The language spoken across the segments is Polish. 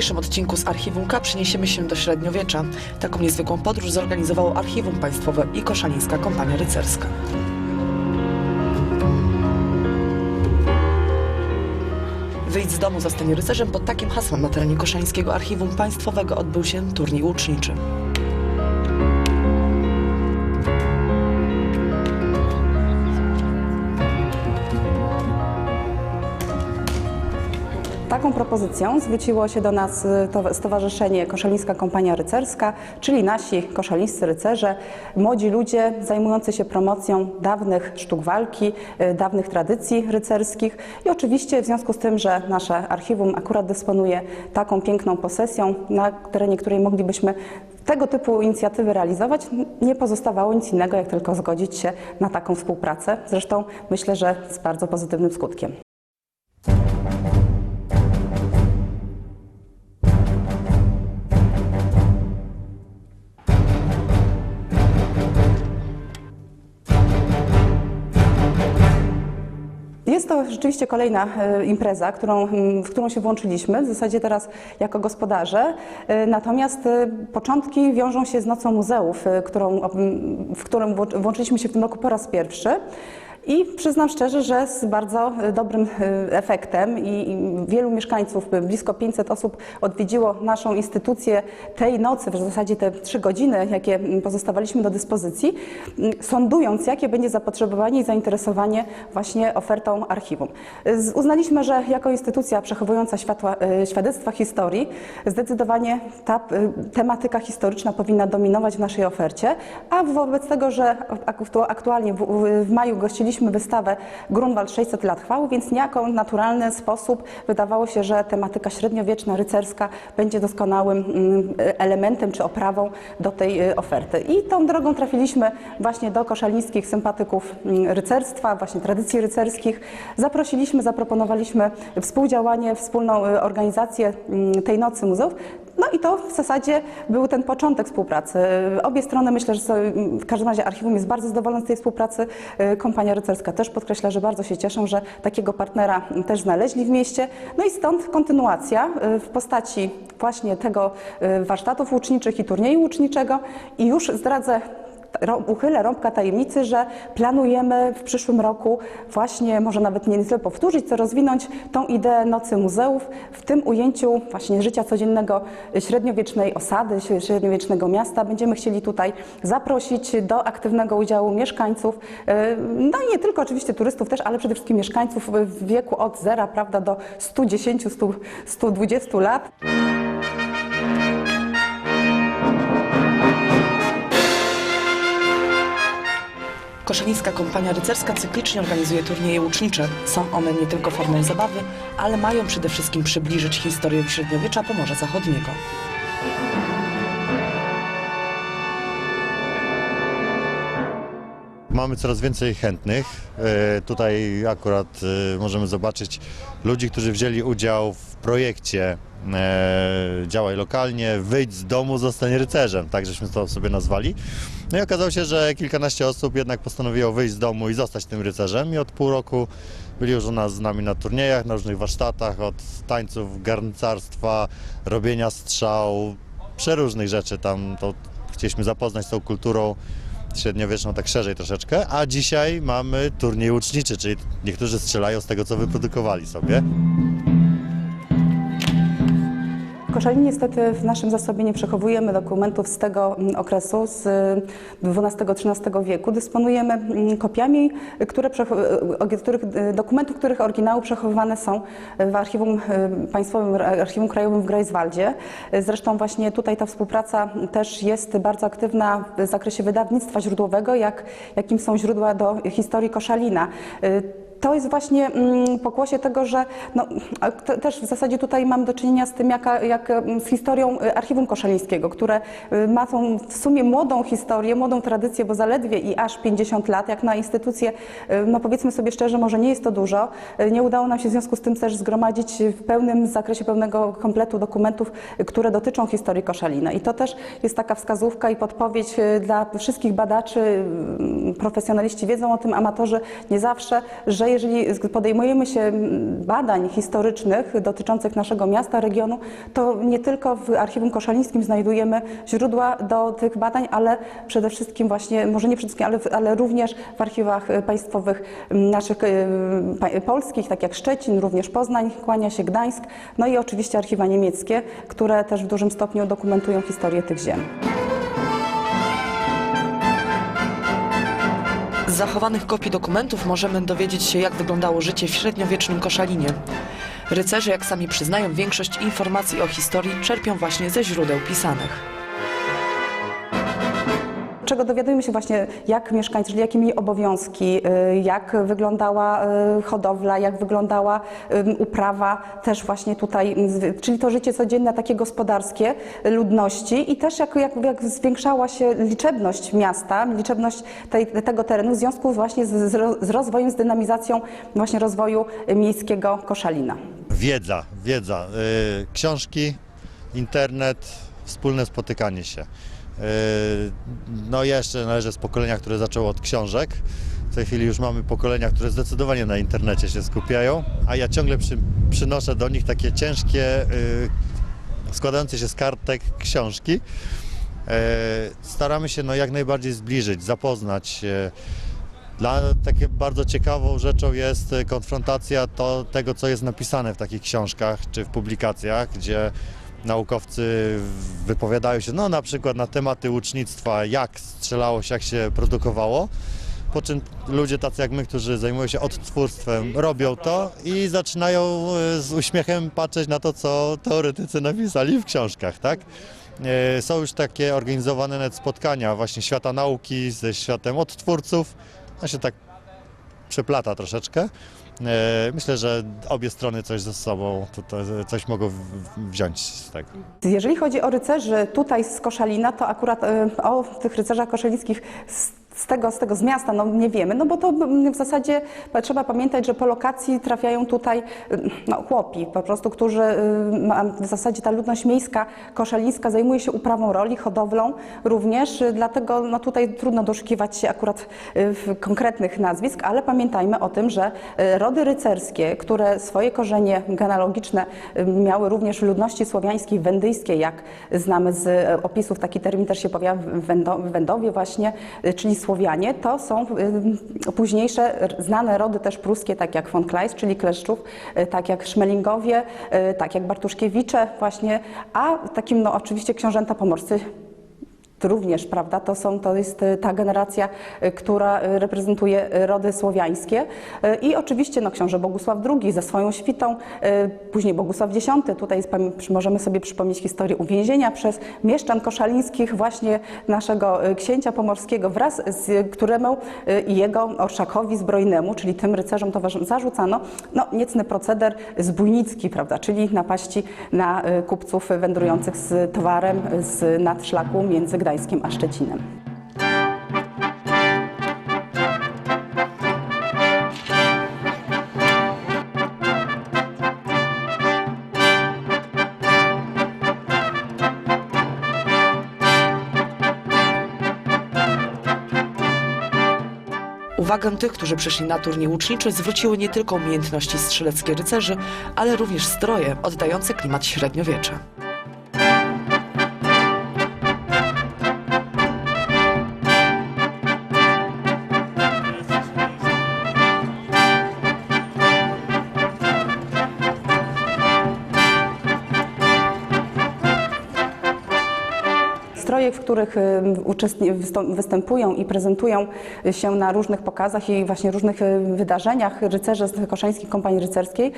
dzisiejszym odcinku z Archiwum K przeniesiemy się do średniowiecza. Taką niezwykłą podróż zorganizowało Archiwum Państwowe i Koszalińska Kompania Rycerska. Wyjdź z domu, zostań rycerzem pod takim hasłem na terenie Koszalińskiego Archiwum Państwowego odbył się turniej łuczniczy. Taką propozycją zwróciło się do nas y, to Stowarzyszenie Koszalińska Kompania Rycerska, czyli nasi koszalińscy rycerze, młodzi ludzie zajmujący się promocją dawnych sztuk walki, y, dawnych tradycji rycerskich i oczywiście w związku z tym, że nasze archiwum akurat dysponuje taką piękną posesją, na terenie której moglibyśmy tego typu inicjatywy realizować, nie pozostawało nic innego, jak tylko zgodzić się na taką współpracę. Zresztą myślę, że z bardzo pozytywnym skutkiem. To rzeczywiście kolejna e, impreza, którą, w którą się włączyliśmy, w zasadzie teraz jako gospodarze. E, Natomiast e, początki wiążą się z Nocą Muzeów, którą, w którą włą- włączyliśmy się w tym roku po raz pierwszy. I przyznam szczerze, że z bardzo e, dobrym e, efektem i wielu mieszkańców, e, blisko 500 osób odwiedziło naszą instytucję tej nocy, w zasadzie te trzy godziny, jakie pozostawaliśmy do dyspozycji, sądując, jakie będzie zapotrzebowanie i zainteresowanie właśnie ofertą archiwum. Uznaliśmy, że jako instytucja przechowująca światła, świadectwa historii, zdecydowanie ta tematyka historyczna powinna dominować w naszej ofercie, a wobec tego, że aktu- aktualnie w maju gościliśmy wystawę Grunwald 600 lat chwały, więc niejako naturalny sposób wydawało się, że tematyka średniowieczna, rycerska będzie doskonałym mm, elementem czy oprawą do tej e, oferty. I tą drogą trafiliśmy właśnie do koszalińskich sympatyków mm, rycerstwa, właśnie tradycji rycerskich. Zaprosiliśmy, zaproponowaliśmy współdziałanie, wspólną e, organizację mm, tej nocy muzeów. No i to w zasadzie był ten początek współpracy. Obie strony myślę, że w każdym razie archiwum jest bardzo zadowolone z tej współpracy. Kompania rycerska też podkreśla, że bardzo się cieszą, że takiego partnera też znaleźli w mieście. No i stąd kontynuacja w postaci właśnie tego warsztatów łuczniczych i turnieju łuczniczego. I już zdradzę uchylę rąbka tajemnicy, że planujemy w przyszłym roku właśnie, może nawet nie tyle powtórzyć, co rozwinąć tą ideę Nocy Muzeów w tym ujęciu właśnie życia codziennego średniowiecznej osady, średniowiecznego miasta. Będziemy chcieli tutaj zaprosić do aktywnego udziału mieszkańców, yy, no i nie tylko oczywiście turystów też, ale przede wszystkim mieszkańców w wieku od zera, prawda, do 110, 100, 120 lat. Koszalińska Kompania Rycerska cyklicznie organizuje turnieje łucznicze. Są one nie tylko formą zabawy, ale mają przede wszystkim przybliżyć historię średniowiecza Pomorza Zachodniego. Mamy coraz więcej chętnych. E, Tutaj akurat e, możemy zobaczyć ludzi, którzy wzięli udział w projekcie e, Działaj lokalnie, wyjdź z domu, zostań rycerzem, tak żeśmy to sobie nazwali. No i okazało się, że kilkanaście osób jednak postanowiło wyjść z domu i zostać tym rycerzem. I od pół roku byli już u nas z nami na turniejach, na różnych warsztatach, od tańców, garncarstwa, robienia strzał, przeróżnych rzeczy tam, to chcieliśmy zapoznać z tą kulturą średniowieczną tak szerzej troszeczkę, a dzisiaj mamy turniej łuczniczy, czyli niektórzy strzelają z tego, co wyprodukowali sobie. Niestety w naszym zasobie nie przechowujemy dokumentów z tego mm, okresu, z XII-XIII wieku. Dysponujemy mm, kopiami, które o których, y, dokumentów, których oryginały przechowywane są w Archiwum y, Państwowym, Archiwum Krajowym w Greifswaldzie. Zresztą właśnie tutaj ta współpraca też jest bardzo aktywna w zakresie wydawnictwa źródłowego, jak, jakim są źródła do historii Koszalina. To jest właśnie mm, pokłosie tego, że no, też w zasadzie tutaj mam do czynienia z tym, jak, mm, z historią y, Archiwum Koszalińskiego, które y, ma tą w sumie młodą historię, młodą tradycję, bo zaledwie i aż 50 lat, jak na instytucję, y, no powiedzmy sobie szczerze, może nie jest to dużo. Nie udało nam się w związku z tym też zgromadzić w pełnym zakresie pełnego kompletu dokumentów, które dotyczą historii Koszalina. I to też jest taka wskazówka i podpowiedź dla wszystkich badaczy, profesjonaliści wiedzą o tym, amatorzy nie zawsze, że że jeżeli podejmujemy się badań historycznych dotyczących naszego miasta, regionu, to nie tylko w Archiwum Koszalińskim znajdujemy źródła do tych badań, ale przede wszystkim właśnie, może nie przede wszystkim, ale, ale również w archiwach państwowych naszych e, polskich, tak jak Szczecin, również Poznań, kłania się Gdańsk, no i oczywiście archiwa niemieckie, które też w dużym stopniu dokumentują historię tych ziem. Zachowanych kopii dokumentów możemy dowiedzieć się, jak wyglądało życie w średniowiecznym Koszalinie. Rycerze, jak sami przyznają, większość informacji o historii czerpią właśnie ze źródeł pisanych. Czego dowiadujemy się właśnie, jak mieszkańcy, czyli jakie mieli obowiązki, y, jak wyglądała y, hodowla, jak wyglądała uprawa, też właśnie tutaj, y, czyli to życie codzienne, takie gospodarskie ludności i też jak, jak, jak zwiększała się liczebność miasta, liczebność tej, tego terenu w związku właśnie z, z ro- z rozwojem, z dynamizacją właśnie rozwoju y, miejskiego Koszalina. Wiedza, wiedza, y, książki, internet, wspólne spotykanie się. Y, No jeszcze należę z pokolenia, które zaczęło od książek. W tej chwili już mamy pokolenia, które zdecydowanie na internecie się skupiają, a ja ciągle przy, przynoszę do nich takie ciężkie, y, składające się z kartek książki. E, Staramy się no, jak najbardziej zbliżyć, zapoznać. Dla takie bardzo ciekawą rzeczą jest e, konfrontacja to, tego, co jest napisane w takich książkach czy w publikacjach, gdzie naukowcy wypowiadają się no, na przykład na tematy łucznictwa, jak strzelało się, jak się produkowało. Po czym ludzie tacy jak my, którzy zajmują się odtwórstwem, robią to i zaczynają e, z uśmiechem patrzeć na to, co teoretycy napisali w książkach, tak? E, Są już takie organizowane nawet spotkania właśnie świata nauki ze światem odtwórców. To się tak przeplata troszeczkę. E, Myślę, że obie strony coś ze sobą, tutaj coś mogą wziąć z tego. Jeżeli chodzi o rycerzy tutaj z Koszalina, to akurat e, o tych rycerzach koszalińskich z z tego, z tego z miasta no, nie wiemy, no bo to w zasadzie trzeba pamiętać, że po lokacji trafiają tutaj no, chłopi, po prostu, którzy y, w zasadzie ta ludność miejska koszalińska zajmuje się uprawą roli, hodowlą również, y, dlatego no, tutaj trudno doszukiwać się akurat y, konkretnych nazwisk, ale pamiętajmy o tym, że rody rycerskie, które swoje korzenie genealogiczne miały również w ludności słowiańskiej, wendyjskiej, jak znamy z opisów, taki termin też się pojawia w Wędo- w Wędowie właśnie, czyli Słowianie, to są y, późniejsze znane rody też pruskie, tak jak von Kleist, czyli Kleszczów, y, tak jak Szmelingowie, y, tak jak Bartuszkiewicze właśnie, a takim no oczywiście książęta pomorscy również, prawda, to, są, to jest y, ta generacja, y, która y, reprezentuje rody słowiańskie. I oczywiście no, książę Bogusław II ze swoją świtą, później Bogusław X, tutaj możemy sobie przypomnieć historię uwięzienia przez mieszczan koszalińskich właśnie naszego księcia pomorskiego wraz z któremu i jego orszakowi zbrojnemu, czyli tym rycerzom towarzym zarzucano no, niecny proceder zbójnicki, prawda, czyli napaści na kupców wędrujących z towarem z nadszlaku między Gdańskiem a Szczecinem. Uwagę tych, którzy przyszli na turniej łuczniczy, zwróciły nie tylko umiejętności strzeleckie rycerzy, ale również stroje oddające klimat średniowiecza. Stroje, w których występują i prezentują się na różnych pokazach i właśnie różnych wydarzeniach rycerze z Koszańskiej Kompanii Rycerskiej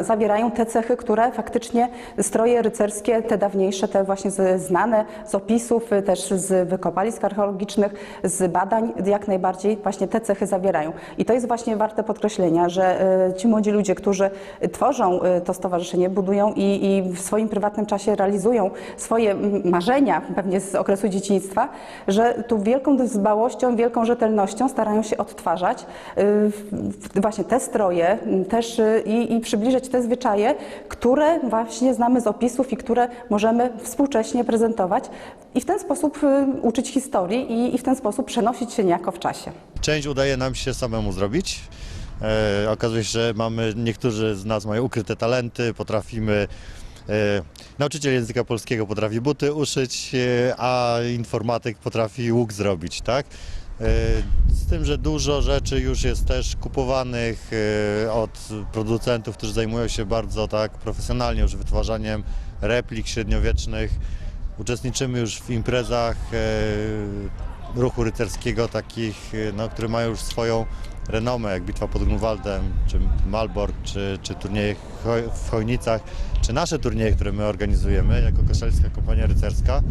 zawierają te cechy, które faktycznie stroje rycerskie, te dawniejsze, te właśnie znane z opisów, y, też z wykopalisk archeologicznych, z badań, jak najbardziej właśnie te cechy zawierają. I to jest właśnie warte podkreślenia, że y, ci młodzi ludzie, którzy tworzą y, to stowarzyszenie, budują i, i w swoim prywatnym czasie realizują swoje mm, pewnie z okresu dzieciństwa, że tu wielką dbałością, wielką rzetelnością starają się odtwarzać y, właśnie te stroje też y, i, i te zwyczaje, które właśnie znamy z opisów i które możemy współcześnie prezentować i w ten sposób y, uczyć historii i, i w ten sposób przenosić się niejako w czasie. Część udaje nam się samemu zrobić. E, okazuje się, że mamy, niektórzy z nas mają ukryte talenty, potrafimy Nauczyciel języka polskiego potrafi buty uszyć, e, a informatyk potrafi łuk zrobić, tak? E, Z tym, że dużo rzeczy już jest też kupowanych e, od producentów, którzy zajmują się bardzo tak profesjonalnie już wytwarzaniem replik średniowiecznych. Uczestniczymy już w imprezach e, ruchu rycerskiego, takich, e, no, które mają już swoją renomę, jak Bitwa pod Grunwaldem, czy Malbork, czy, czy turnieje w Chojnicach, czy nasze turnieje, które my organizujemy jako Koszalińska Kompania Rycerska.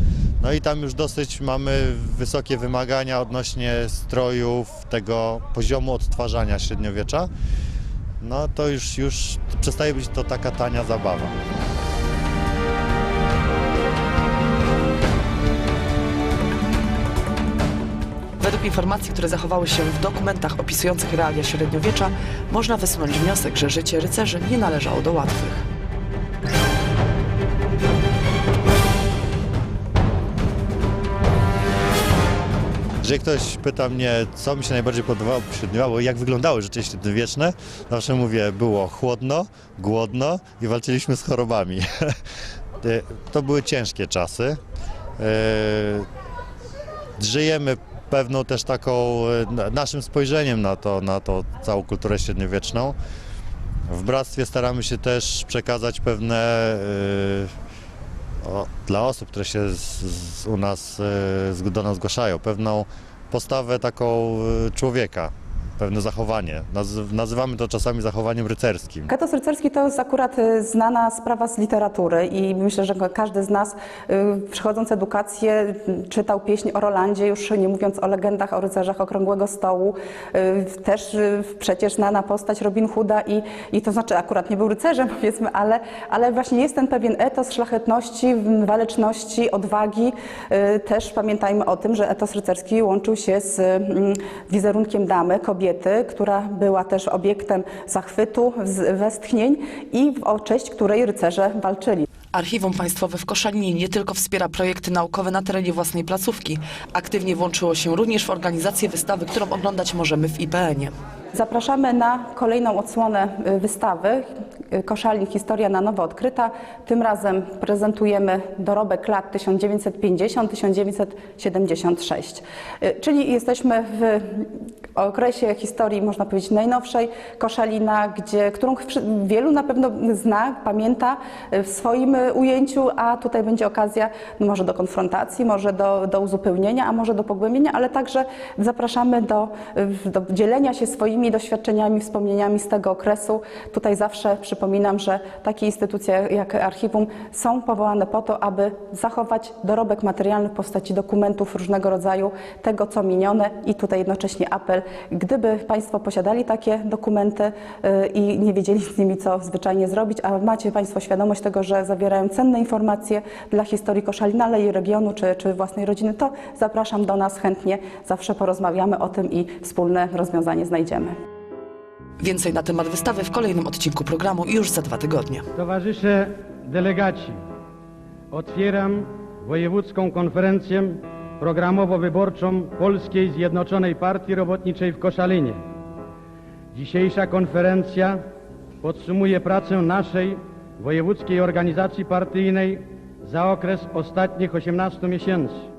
No i tam już dosyć mamy wysokie wymagania odnośnie strojów, tego poziomu odtwarzania średniowiecza. No to już, już przestaje być to taka tania zabawa. Według informacji, które zachowały się w dokumentach opisujących realia średniowiecza, można wysunąć wniosek, że życie rycerzy nie należało do łatwych. Jeżeli ktoś pyta mnie, co mi się najbardziej podobało jak wyglądały życie średniowieczne, zawsze mówię, było chłodno, głodno i walczyliśmy z chorobami. To były ciężkie czasy. E, Żyjemy pewną też taką e, na- naszym spojrzeniem na to, na to całą kulturę średniowieczną. W bractwie staramy się też przekazać pewne e, o, dla osób, które się z, z, u nas e, do nas zgłaszają, pewną postawę taką człowieka, pewne zachowanie. Nazy- nazywamy to czasami zachowaniem rycerskim. Katos rycerski to jest akurat y, znana sprawa z literatury i myślę, że każdy z nas y, przechodząc edukację czytał pieśń o Rolandzie, już nie mówiąc o legendach o rycerzach Okrągłego Stołu. Y, Też przecież znana postać Robin Hooda i, i to znaczy akurat nie był rycerzem powiedzmy, ale, ale właśnie jest ten pewien etos szlachetności, waleczności, odwagi. Też pamiętajmy o tym, że etos rycerski łączył się z mm, wizerunkiem damy, kobiety, która była też obiektem zachwytu, westchnień i o cześć której rycerze walczyli. Archiwum Państwowe w Koszalinie nie tylko wspiera projekty naukowe na terenie własnej placówki, aktywnie włączyło się również w organizację wystawy, którą oglądać możemy w IPN-ie. Zapraszamy na kolejną odsłonę y, wystawy y, Koszalin Historia na nowo odkryta. Tym razem prezentujemy dorobek lat 1950-1976. Y, Czyli jesteśmy w okresie historii, można powiedzieć, najnowszej Koszalina, gdzie, którą wielu na pewno zna, pamięta w swoim ujęciu, a tutaj będzie okazja no może do konfrontacji, może do, do uzupełnienia, a może do pogłębienia, ale także zapraszamy do, do dzielenia się swoimi doświadczeniami, wspomnieniami z tego okresu. Tutaj zawsze przypominam, że takie instytucje jak archiwum są powołane po to, aby zachować dorobek materialny w postaci dokumentów różnego rodzaju, tego co minione i tutaj jednocześnie apel, gdyby Państwo posiadali takie dokumenty y, i nie wiedzieli z nimi co zwyczajnie zrobić, a macie Państwo świadomość tego, że zawierają cenne informacje dla historii Koszalina, ale i regionu czy, czy własnej rodziny, to zapraszam do nas chętnie, zawsze porozmawiamy o tym i wspólne rozwiązanie znajdziemy. Więcej na temat wystawy w kolejnym odcinku programu już za dwa tygodnie. Towarzysze delegaci, otwieram wojewódzką konferencję programowo-wyborczą Polskiej Zjednoczonej Partii Robotniczej w Koszalinie. Dzisiejsza konferencja podsumuje pracę naszej wojewódzkiej organizacji partyjnej za okres ostatnich 18 miesięcy.